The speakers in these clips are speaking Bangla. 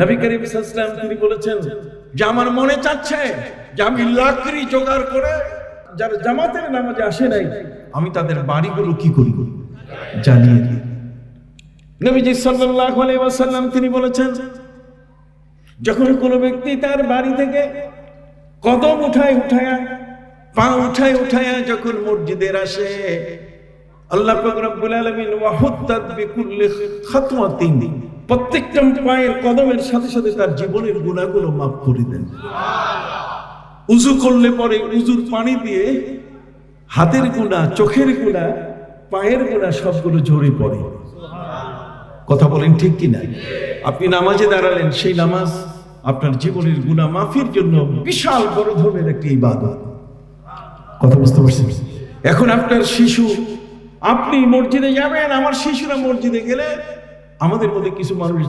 নবী করিম সাল্লাম তিনি বলেছেন যে আমার মনে চাচ্ছে যে আমি লাকড়ি জোগাড় করে যারা জামাতের নামাজে আসে নাই, আমি তাদের বাড়িগুলো কি করি? জানিয়ে দিই। নবীজি সাল্লাল্লাহু আলাইহি ওয়াসাল্লাম তিনি বলেছেন, যখন কোনো ব্যক্তি তার বাড়ি থেকে কদম উঠায় উঠায়া, পা উঠায় উঠায়া যখন মসজিদের আসে, আল্লাহ পাক রব্বুল আলামিন ওয়াহুত্তাত বিকুল্লি খাতওয়াতিন প্রত্যেকটা পায়ের কদমের সাথে সাথে তার জীবনের গুনাহগুলো মাফ করে দেন। উজু করলে পরে উজুর পানি দিয়ে হাতের গুণা, চোখের গুণা, পায়ের গুণা সবগুলো ঝরে পড়ে। কথা বলেন ঠিক কি না আপনি নামাজে দাঁড়ালেন, সেই নামাজ আপনার জীবনের গুণা মাফির জন্য বিশাল বড় ধরনের একটি ইবাদত। কথা বুঝতে পারছেন? এখন আপনার শিশু, আপনি মসজিদে যাবেন, আমার শিশুরা মসজিদে গেলে আমাদের মধ্যে কিছু মানুষ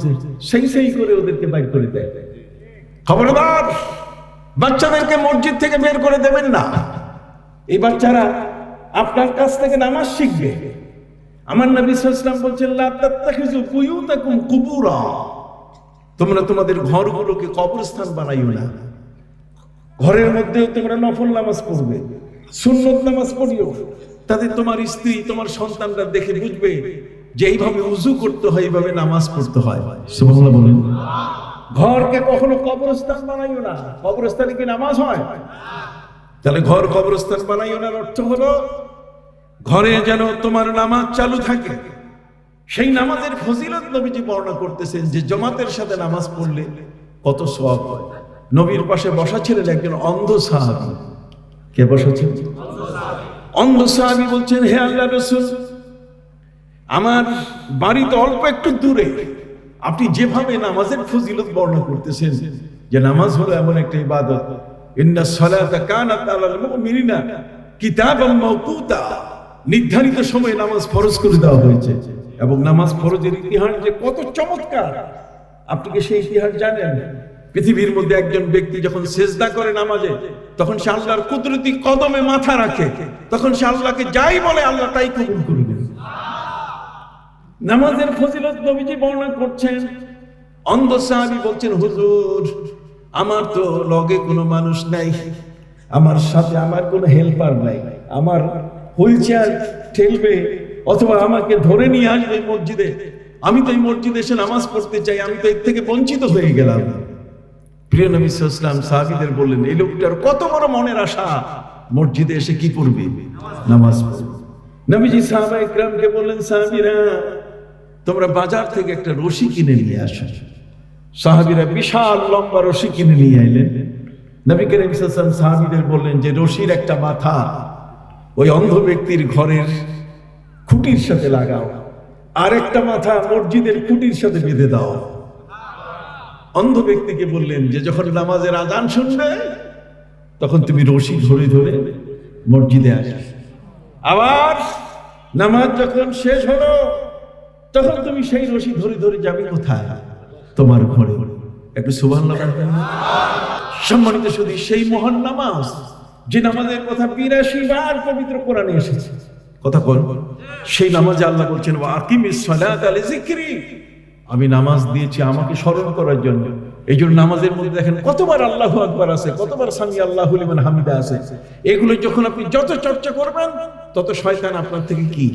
সেই সেই করে ওদেরকে বাইর করে দেয়। খবরদার, বাচ্চাদেরকে মসজিদ থেকে বের করে দেবেন না। এই বাচ্চারা আপনার কাছ থেকে নামাজ শিখবে। আমার নবী সাল্লাল্লাহু বলছেন তোমরা তোমাদের ঘরগুলোকে কবরস্থান বানাইও না। ঘরের মধ্যেও তোমরা নফল নামাজ পড়বে, সুন্নত নামাজ পড়িও। তাতে তোমার স্ত্রী, তোমার সন্তানরা দেখে বুঝবে যে এইভাবে উজু করতে হয় এইভাবে নামাজ পড়তে হয়। সুবহানাল্লাহ বলেন। ঘরকে কখনো কবরস্থান বানাইও না। কবরস্থানে কি নামাজ হয়? তাহলে ঘর কবরস্থান বানাইও না অর্থ হলো ঘরে যেন তোমার নামাজ চালু থাকে। সেই নামাজের ফজিলত নবীজি বর্ণনা করতেছেন যে জমাতের সাথে নামাজ পড়লে কত সওয়াব হয়। নবীর পাশে বসা ছিলেন একজন অন্ধ সাহাবী। কে বসা ছিলেন অন্ধ সাহাবী বলছেন হে আল্লাহ রসুল আমার বাড়িতে অল্প একটু দূরে। আপনি যেভাবে নামাজের ফজিলত বর্ণনা করতেছেন, যে নামাজ হলো এমন একটা ইবাদত। ইন্না সালাতা কানাত আলাল মুমিনিনা কিতাবাম মাওকুতা নির্ধারিত সময়ে নামাজ ফরজ করে দেওয়া হয়েছে। এবং নামাজ ফরজের ইতিহাস যে কত চমৎকার। আপনি কি সেই ইতিহাস জানেন? পৃথিবীর মধ্যে একজন ব্যক্তি যখন সেজদা করে নামাজে, তখন সে আল্লাহর কুদরতি কদমে মাথা রাখে। তখন সে আল্লাহকে যাই বলে, আল্লাহ তাই কবুল করে। নামাজের ফজিলত নবীজি বর্ণনা করছেন। অন্ধ সাহাবী বলছেন, হুজুর, আমার তো লগে কোনো মানুষ নাই। আমার সাথে আমার কোনো হেল্পার নাই। আমার হুইল চেয়ার ঠেলবে অথবা আমাকে ধরে নিয়ে আসবে মসজিদে। আমি তো এই মসজিদে এসে নামাজ পড়তে চাই, আমি তো এর থেকে বঞ্চিত হয়ে গেলাম। প্রিয় নবী ইসলাম সাহাবিদের বললেন, এই লোকটার কত বড় মনের আশা। মসজিদে এসে কি পড়বে নামাজ পড়বে। নবীজি সাহাবা ইকরামকে বললেন, সাহাবিরা তোমরা বাজার থেকে একটা রশি কিনে নিয়ে আসো। সাহাবিরা বিশাল লম্বা রশি কিনে নিয়ে এলেন নবী করিম সাল্লাম সাহাবিদের বললেন যে রশির একটা মাথা ওই অন্ধ ব্যক্তির ঘরের খুঁটির সাথে লাগাও। আর একটা মাথা মসজিদের খুঁটির সাথে বেঁধে দাও। অন্ধ ব্যক্তিকে বললেন যে যখন নামাজের আজান শুনবে, তখন তুমি রশি ধরে ধরে মসজিদে আসবে। আবার নামাজ যখন শেষ হলো তখন তুমি সেই রশি ধরে ধরে যাবে কোথায়? তোমার ঘরে। একটু সুবাহ সম্মানিত শুধু সেই মহান নামাজ যে নামাজের কথা বিরাশি বার পবিত্র কোরআনে এসেছে। কথা বল। সেই নামাজে আল্লাহ বলছেন আমি নামাজ দিয়েছি আমাকে স্মরণ করার জন্য। এই জন্য নামাজের মধ্যে দেখেন কতবার আল্লাহ আকবার আছে, কতবার সামি আল্লাহ হামিদা আছে। এগুলো যখন আপনি যত চর্চা করবেন, তত শয়তান আপনার থেকে কি?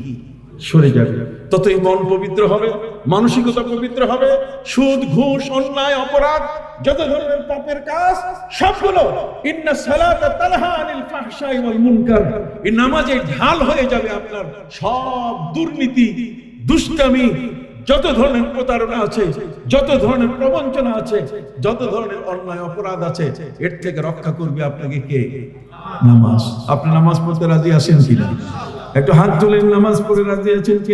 সরে যাবে। ততই মন পবিত্র হবে, মানসিকতা পবিত্র হবে, সুদ, ঘুষ, অন্যায়, অপরাধ, যত ধরনের পাপের কাজ, সবগুলো ইন্না সালাতা তানহা আনিল ফাহশাই ওয়াল মুনকার। এই নামাজে ঢাল হয়ে যাবে আপনার সব দুর্নীতি, দুষ্টামি, যত ধরনের প্রতারণা আছে, যত ধরনের প্রবঞ্চনা আছে, যত ধরনের অন্যায়, অপরাধ আছে, এর থেকে রক্ষা করবে আপনাকে কে? নামাজ। আপনি নামাজ পড়তে রাজি আছেন কিনা? একটু হাত তুলে নামাজ পড়ে রাজি আছেন